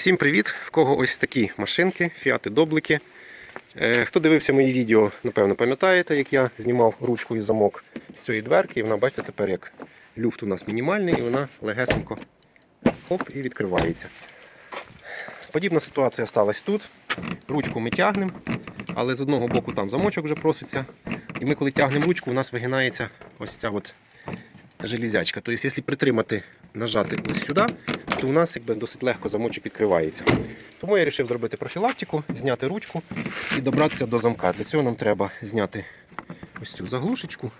Всім привіт! В кого ось такі машинки, фіати доблики. Е, Хто дивився мої відео, напевно пам'ятаєте, як я знімав ручку і замок з цієї дверки. І вона, бачите, тепер як люфт у нас мінімальний, і вона легесенько оп, і відкривається. Подібна ситуація сталася тут. Ручку ми тягнемо, але з одного боку там замочок вже проситься. І ми, коли тягнемо ручку, у нас вигинається ось ця от железячка. Тобто, якщо притримати, нажати ось сюди, то у нас якби досить легко замочок відкривається. Тому я вирішив зробити профілактику, зняти ручку і добратися до замка. Для цього нам треба зняти ось цю заглушечку.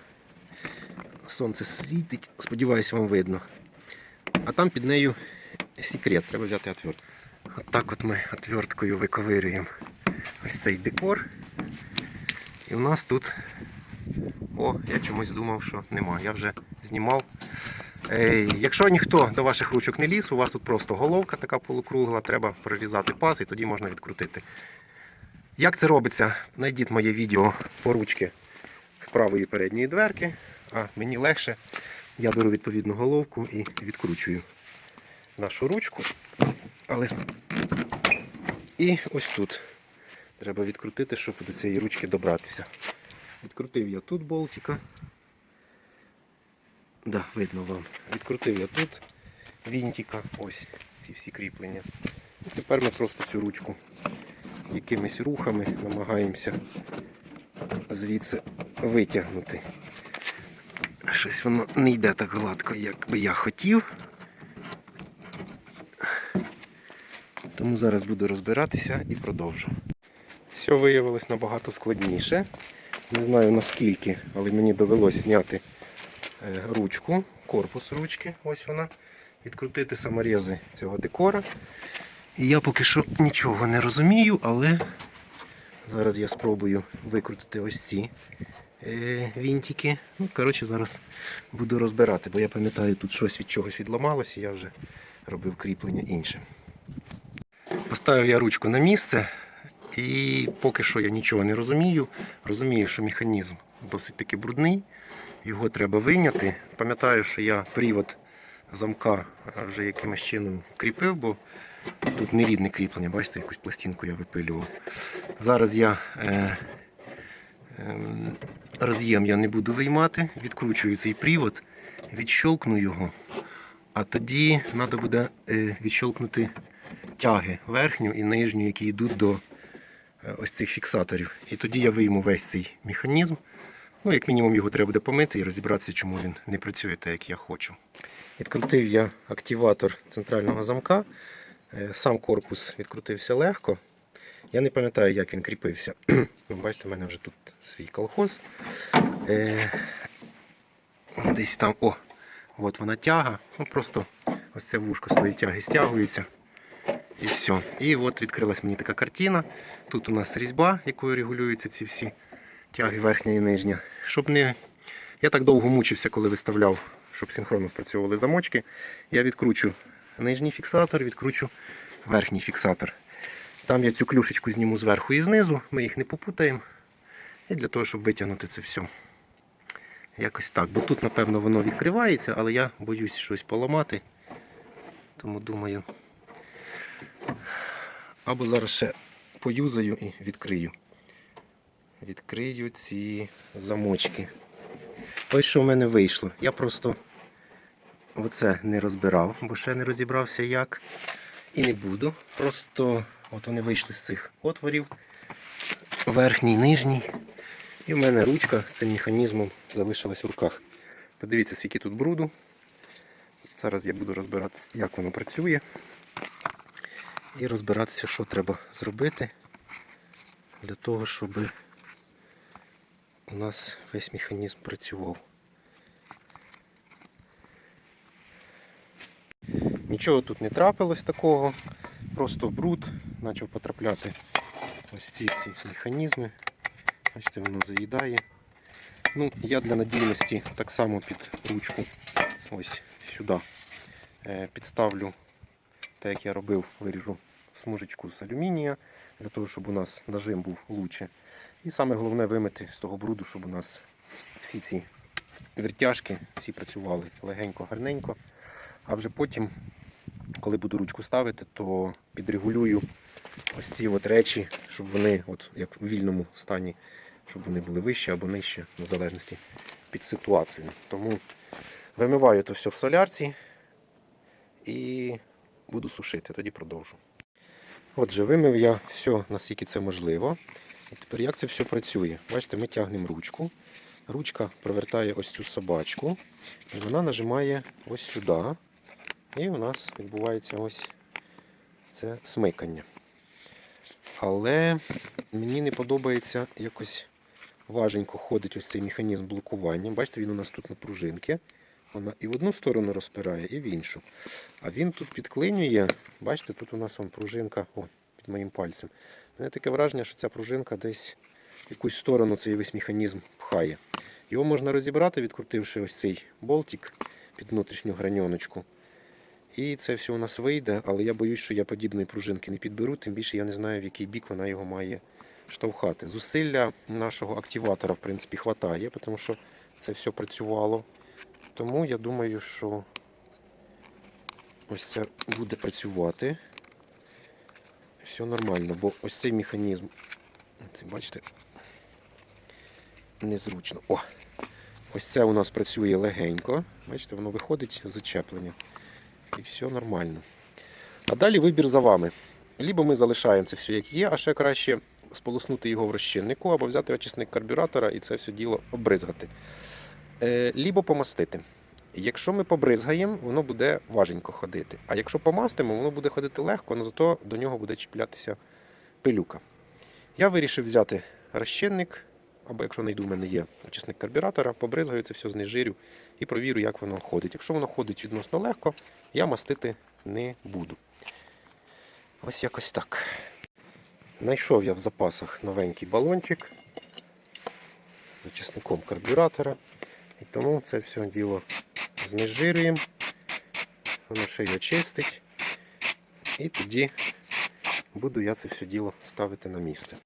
Сонце світить, сподіваюся, вам видно. А там під нею секрет, треба взяти отвертку. Отак от ми отверткою виковирюємо ось цей декор. І у нас тут. О, я чомусь думав, що нема. Я вже знімав. Якщо ніхто до ваших ручок не ліз, у вас тут просто головка така полукругла, треба прорізати паз і тоді можна відкрутити. Як це робиться? Найдіть моє відео по ручки з правої передньої дверки, а мені легше. Я беру відповідну головку і відкручую нашу ручку. Але... І ось тут. Треба відкрутити, щоб до цієї ручки добратися. Відкрутив я тут болтика. Да, видно вам. Відкрутив я тут вінтика. Ось ці всі кріплення. І тепер ми просто цю ручку якимись рухами намагаємося звідси витягнути. Щось воно не йде так гладко, як би я хотів. Тому зараз буду розбиратися і продовжу. Все виявилось набагато складніше. Не знаю наскільки, але мені довелось зняти ручку, корпус ручки, ось вона, відкрутити саморези цього декора. І я поки що нічого не розумію, але зараз я спробую викрутити ось ці е, вінтики. Ну, коротше, зараз буду розбирати, бо я пам'ятаю, тут щось від чогось відламалося, і я вже робив кріплення іншим. Поставив я ручку на місце. І поки що я нічого не розумію. Розумію, що механізм досить таки брудний, його треба вийняти. Пам'ятаю, що я привод замка вже якимось чином кріпив, бо тут не рідне кріплення, бачите, якусь пластинку я випилював. Зараз я е, е, роз'єм я не буду виймати, відкручую цей привод, відщолкну його, а тоді треба буде е, відщолкнути тяги верхню і нижню, які йдуть до е, ось цих фіксаторів. І тоді я вийму весь цей механізм. Ну, як мінімум його треба буде помити і розібратися, чому він не працює так, як я хочу. Відкрутив я активатор центрального замка. Е, Сам корпус відкрутився легко. Я не пам'ятаю, як він кріпився. Бачите, в мене вже тут свій колхоз. Е, Десь там, о, от вона тяга. Ну, просто ось це вушко з тої тяги стягується. І все. І от відкрилась мені така картина. Тут у нас різьба, якою регулюються ці всі тяги верхня і нижня. Щоб не... Я так довго мучився, коли виставляв, щоб синхронно спрацьовували замочки. Я відкручу нижній фіксатор, відкручу верхній фіксатор. Там я цю клюшечку зніму зверху і знизу, ми їх не попутаємо. І для того, щоб витягнути це все. Якось так. Бо тут, напевно, воно відкривається, але я боюсь щось поламати. Тому думаю, або зараз ще поюзаю і відкрию. Відкрию ці замочки. Ось що в мене вийшло. Я просто оце не розбирав, бо ще не розібрався як. І не буду. Просто от вони вийшли з цих отворів. Верхній, нижній. І в мене ручка з цим механізмом залишилась в руках. Подивіться, скільки тут бруду. Зараз я буду розбиратися, як воно працює і розбиратися, що треба зробити для того, щоб у нас весь механізм працював. Нічого тут не трапилось такого, просто бруд почав потрапляти ось ці всі механізми. Бачите, воно заїдає. Ну, Я для надійності так само під ручку ось сюди е, підставлю так як я робив, виріжу смужечку з алюмінія, для того, щоб у нас нажим був лучше. І саме головне вимити з того бруду, щоб у нас всі ці вертяжки всі працювали легенько, гарненько. А вже потім коли буду ручку ставити, то підрегулюю ось ці от речі, щоб вони, от як в вільному стані, щоб вони були вище або нижче, в залежності під ситуацією. Тому вимиваю це все в солярці і буду сушити, тоді продовжу. Отже, вимив я все, наскільки це можливо. І тепер як це все працює? Бачите, ми тягнемо ручку. Ручка провертає ось цю собачку, і вона нажимає ось сюди. І у нас відбувається ось це смикання. Але мені не подобається якось важенько ходить ось цей механізм блокування. Бачите, він у нас тут на пружинки. Вона і в одну сторону розпирає, і в іншу. А він тут підклинює. Бачите, тут у нас вон пружинка о, під моїм пальцем. Мене таке враження, що ця пружинка десь в якусь сторону цей весь механізм пхає. Його можна розібрати, відкрутивши ось цей болтик під внутрішню граньоночку. І це все у нас вийде, але я боюсь, що я подібної пружинки не підберу, тим більше я не знаю, в який бік вона його має штовхати. Зусилля нашого активатора, в принципі, хватає, тому що це все працювало. Тому я думаю, що ось це буде працювати. Все нормально, бо ось цей механізм, це бачите, незручно. О! Ось це у нас працює легенько. Бачите, воно виходить зачеплення. І все нормально. А далі вибір за вами. Лібо ми залишаємо це все як є, а ще краще сполоснути його в розчиннику, або взяти очисник карбюратора і це все діло обризгати. Е, лібо помастити. Якщо ми побризгаємо, воно буде важенько ходити. А якщо помастимо, воно буде ходити легко, але зато до нього буде чіплятися пилюка. Я вирішив взяти розчинник, або якщо знайду, в мене є очисник карбюратора, побризгаю це все, знежирю і провірю, як воно ходить. Якщо воно ходить відносно легко, я мастити не буду. Ось якось так. Знайшов я в запасах новенький балончик з очисником карбюратора. І тому це все діло знежирюємо, воно ще й очистить. І тоді буду я це все діло ставити на місце.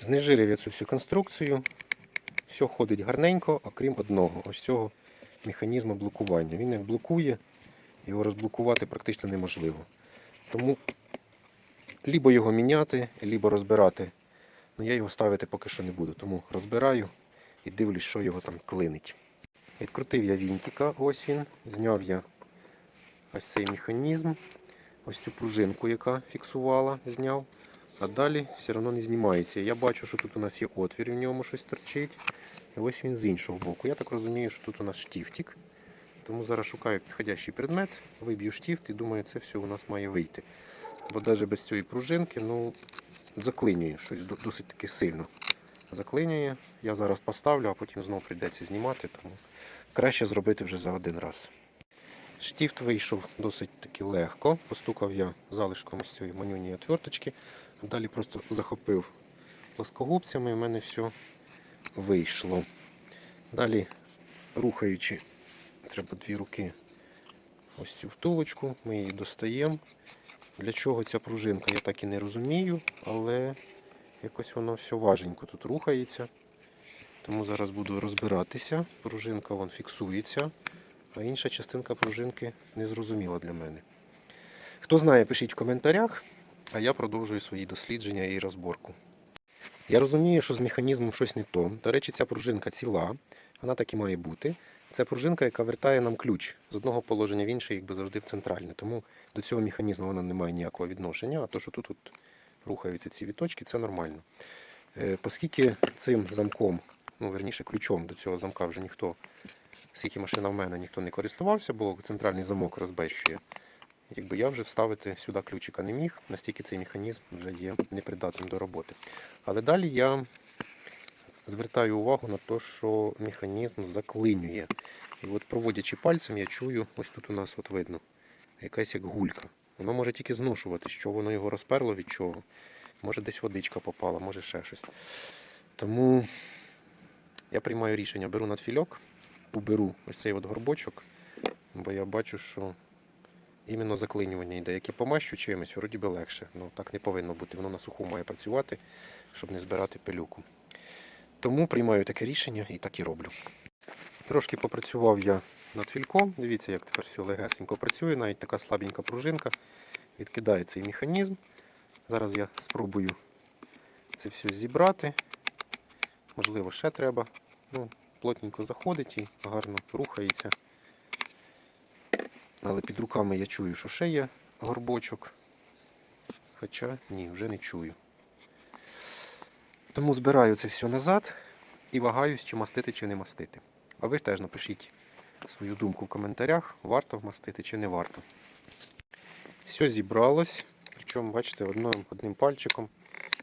Знежирив я цю всю конструкцію. Все ходить гарненько, окрім одного, ось цього механізму блокування. Він як блокує, його розблокувати практично неможливо. Тому лібо його міняти, лібо розбирати. Ну я його ставити поки що не буду, тому розбираю і дивлюсь, що його там клинить. Відкрутив я вінтика, ось він. Зняв я ось цей механізм, ось цю пружинку, яка фіксувала, зняв. А далі все одно не знімається. Я бачу, що тут у нас є отвір, в ньому щось торчить. І ось він з іншого боку. Я так розумію, що тут у нас штифтик. Тому зараз шукаю підходящий предмет, виб'ю штифт і думаю, це все у нас має вийти. Бо навіть без цієї пружинки ну, заклинює щось досить таки сильно. Заклинює. Я зараз поставлю, а потім знову прийдеться знімати, тому краще зробити вже за один раз. Штифт вийшов досить таки легко. Постукав я залишком з цієї манюнії отверточки. Далі просто захопив плоскогубцями і в мене все вийшло. Далі, рухаючи, треба дві руки ось цю втулочку, ми її достаємо. Для чого ця пружинка, я так і не розумію, але якось воно все важенько тут рухається. Тому зараз буду розбиратися. Пружинка вон фіксується, а інша частинка пружинки не зрозуміла для мене. Хто знає, пишіть в коментарях, а я продовжую свої дослідження і розборку. Я розумію, що з механізмом щось не то. До речі, ця пружинка ціла, вона так і має бути. Це пружинка, яка вертає нам ключ з одного положення в інше, якби завжди в центральне. Тому до цього механізму вона не має ніякого відношення, а то, що тут от рухаються ці віточки, це нормально. Е, Оскільки цим замком, ну верніше ключом до цього замка вже ніхто, скільки машина в мене, ніхто не користувався, бо центральний замок розбещує. Якби я вже вставити сюди ключика не міг, настільки цей механізм вже є непридатним до роботи. Але далі я звертаю увагу на те, що механізм заклинює. І от проводячи пальцем, я чую, ось тут у нас от видно, якась як гулька. Воно може тільки зношувати, що воно його розперло від чого. Може десь водичка попала, може ще щось. Тому я приймаю рішення, беру надфільок, уберу ось цей от горбочок, бо я бачу, що іменно заклинювання йде. Як і помащу чимось, вроді би легше. Ну так не повинно бути. Воно на суху має працювати, щоб не збирати пилюку. Тому приймаю таке рішення і так і роблю. Трошки попрацював я над фільком. Дивіться, як тепер все легесенько працює, навіть така слабенька пружинка. Відкидає цей механізм. Зараз я спробую це все зібрати. Можливо, ще треба. Ну, плотненько заходить і гарно рухається. Але під руками я чую, що ще є горбочок. Хоча ні, вже не чую. Тому збираю це все назад і вагаюсь, чи мастити, чи не мастити. А ви теж напишіть свою думку в коментарях, варто мастити чи не варто. Все зібралось. Причому, бачите, одним, одним пальчиком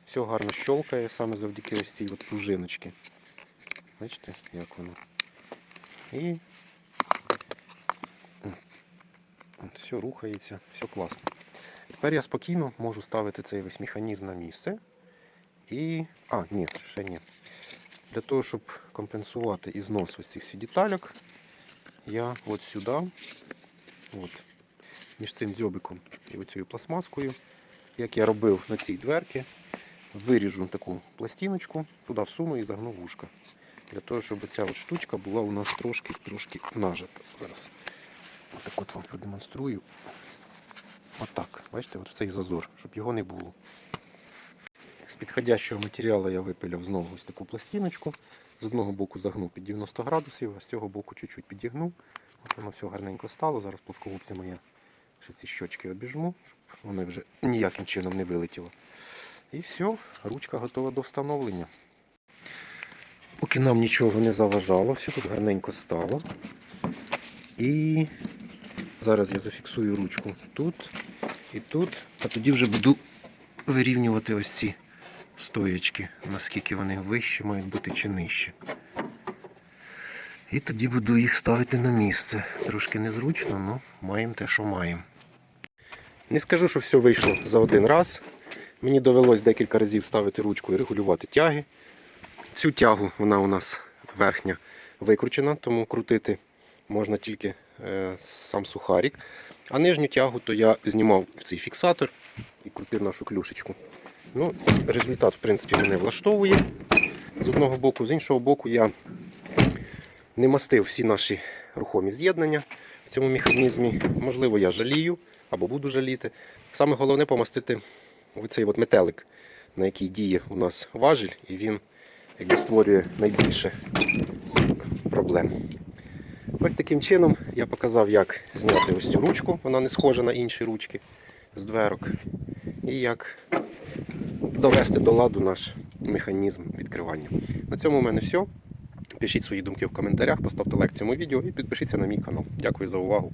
все гарно щолкає саме завдяки ось цій от пружиночці. Бачите, як воно. І от, все рухається, все класно. Тепер я спокійно можу ставити цей весь механізм на місце. І. А, ні, ще ні. Для того, щоб компенсувати ізнос ось цих всіх деталек, я от сюди, от, між цим дзьобиком і оцією пластмаскою, як я робив на цій дверці, виріжу таку пластиночку, туди всуну і загну вушка. Для того, щоб ця от штучка була у нас трошки трошки нажата. Зараз отак от вам продемонструю. Отак. Бачите, от в цей зазор, щоб його не було. Підходящого матеріалу я випиляв знову ось таку пластиночку. З одного боку загнув під 90 градусів, а з цього боку чуть-чуть підігнув. От воно все гарненько стало. Зараз плоскогубцями я ще ці щочки обіжму, щоб воно вже ніяким чином не вилетіло. І все, ручка готова до встановлення. Поки нам нічого не заважало, все тут гарненько стало. І зараз я зафіксую ручку тут і тут, а тоді вже буду вирівнювати ось ці стоячки, наскільки вони вищі мають бути чи нижчі. І тоді буду їх ставити на місце. Трошки незручно, але маємо те, що маємо. Не скажу, що все вийшло за один раз. Мені довелось декілька разів ставити ручку і регулювати тяги. Цю тягу вона у нас верхня викручена, тому крутити можна тільки е, сам сухарик. А нижню тягу то я знімав в цей фіксатор і крутив нашу клюшечку. Ну, результат, в принципі, мене влаштовує з одного боку, з іншого боку, я не мастив всі наші рухомі з'єднання в цьому механізмі. Можливо, я жалію або буду жаліти. Саме головне помастити оцей от метелик, на який діє у нас важіль, і він якби створює найбільше проблем. Ось таким чином я показав, як зняти ось цю ручку, вона не схожа на інші ручки з дверок. І як довести до ладу наш механізм відкривання. На цьому в мене все. Пишіть свої думки в коментарях, поставте лайк цьому відео і підпишіться на мій канал. Дякую за увагу.